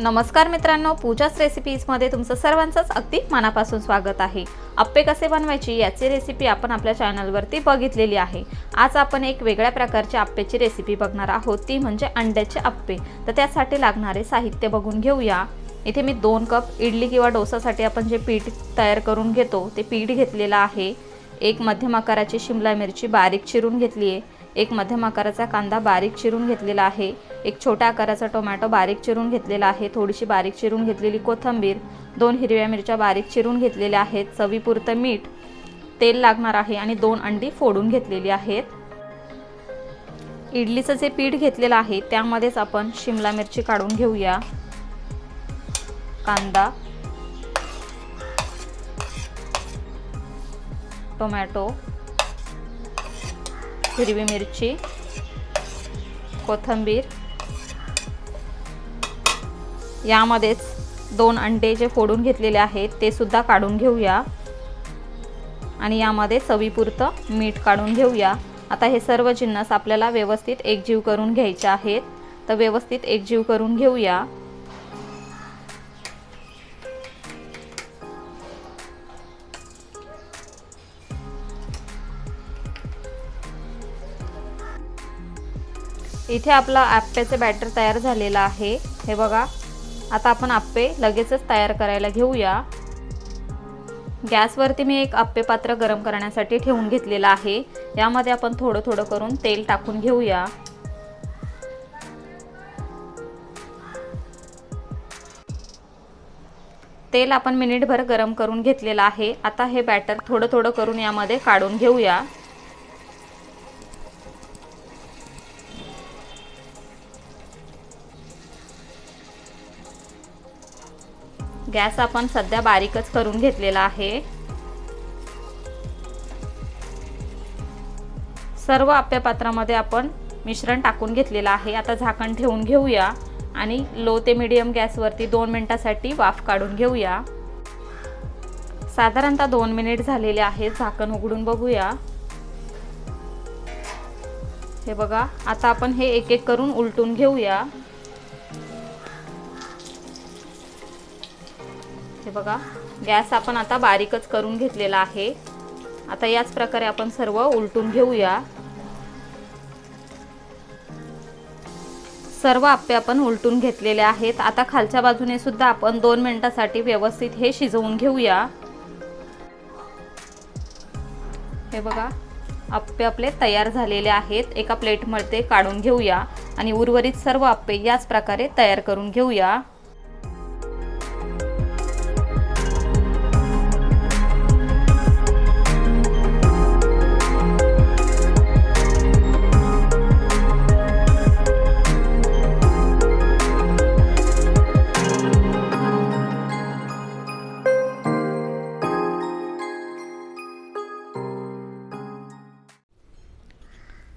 नमस्कार मित्रांनो पूजाच रेसिपीजमध्ये तुमचं सर्वांचंच अगदी मनापासून स्वागत आहे. अप्पे कसे बनवायची याची रेसिपी आपण आपल्या चॅनलवरती बघितलेली आहे. आज आपण एक वेगळ्या प्रकारची आप्पेची रेसिपी बघणार आहोत. ती म्हणजे अंड्याचे अप्पे तर त्यासाठी लागणारे साहित्य बघून घेऊया. इथे मी दोन कप इडली किंवा डोसासाठी आपण जे पीठ तयार करून घेतो ते पीठ घेतलेलं आहे. एक मध्यम आकाराची शिमला मिरची बारीक चिरून घेतली आहे. एक मध्यम आकाराचा कांदा बारीक चिरून घेतलेला आहे. एक छोट्या आकाराचा टोमॅटो बारीक चिरून घेतलेला आहे. थोडीशी बारीक चिरून घेतलेली कोथिंबीर दोन हिरव्या मिरच्या बारीक चिरून घेतलेल्या आहेत. चवीपुरतं मीठ तेल लागणार आहे आणि दोन अंडी फोडून घेतलेली आहेत. इडलीचं जे पीठ घेतलेलं आहे त्यामध्येच आपण शिमला मिरची काढून घेऊया. कांदा टोमॅटो हिरवी मिरची कोथिंबीर. यामध्येच दोन अंडे जे फोडून घेतलेले आहेत ते सुद्धा काढून घेऊया. आणि यामध्ये चवीपुरतं मीठ काढून घेऊया. आता हे सर्व जिन्नस आपल्याला व्यवस्थित एकजीव करून घ्यायचे आहेत. तर व्यवस्थित एकजीव करून घेऊया. इथे आपला आप्प्याचं बॅटर तयार झालेलं आहे. हे बघा. आता आपण आप्पे लगेचच तयार करायला घेऊया. गॅसवरती मी एक आप्पे पात्र गरम करण्यासाठी ठेवून घेतलेलं आहे. यामध्ये आपण थोडं थोडं करून तेल टाकून घेऊया. तेल आपण मिनिटभर गरम करून घेतलेलं आहे. आता हे बॅटर थोडं थोडं करून यामध्ये काढून घेऊया. गॅस आपण सध्या बारीकच करून घेतलेला आहे. सर्व आप्या पात्रामध्ये आपण मिश्रण टाकून घेतलेलं आहे. आता झाकण ठेवून घेऊया आणि लो ते मिडियम गॅसवरती दोन मिनटासाठी वाफ काढून घेऊया. साधारणतः दोन मिनिट झालेले आहेत. झाकण उघडून बघूया. हे बघा आता आपण हे एक एक करून उलटून घेऊया. हे बघा गॅस आपण आता बारीकच करून घेतलेला आहे. आता याच प्रकारे आपण सर्व उलटून घेऊया. सर्व आप्पे आपण उलटून घेतलेले आहेत. आता खालच्या बाजूने सुद्धा आपण दोन मिनिटासाठी व्यवस्थित हे शिजवून घेऊया. हे बघा आप्पे आपले तयार झालेले आहेत. एका प्लेटमध्ये काढून घेऊया आणि उर्वरित सर्व आप्पे याच प्रकारे तयार करून घेऊया.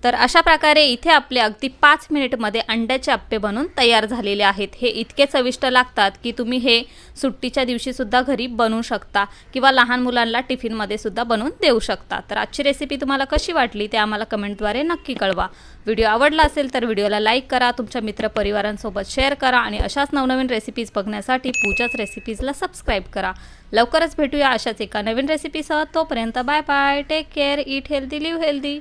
तर अशा प्रकारे इथे आपले अगदी पाच मिनिटमध्ये अंड्याचे अप्पे बनून तयार झालेले आहेत. हे इतके चविष्ट लागतात की तुम्ही हे सुट्टीच्या दिवशीसुद्धा घरी बनवू शकता किंवा लहान मुलांना टिफिनमध्ये सुद्धा बनवून देऊ शकता. तर आजची रेसिपी तुम्हाला कशी वाटली ते आम्हाला कमेंटद्वारे नक्की कळवा. व्हिडिओ आवडला असेल तर व्हिडिओला लाईक करा तुमच्या मित्रपरिवारांसोबत शेअर करा आणि अशाच नवनवीन रेसिपीज बघण्यासाठी पूजाच रेसिपीजला सबस्क्राईब करा. लवकरच भेटूया अशाच एका नवीन रेसिपीसह तोपर्यंत bye bye take care eat healthy live healthy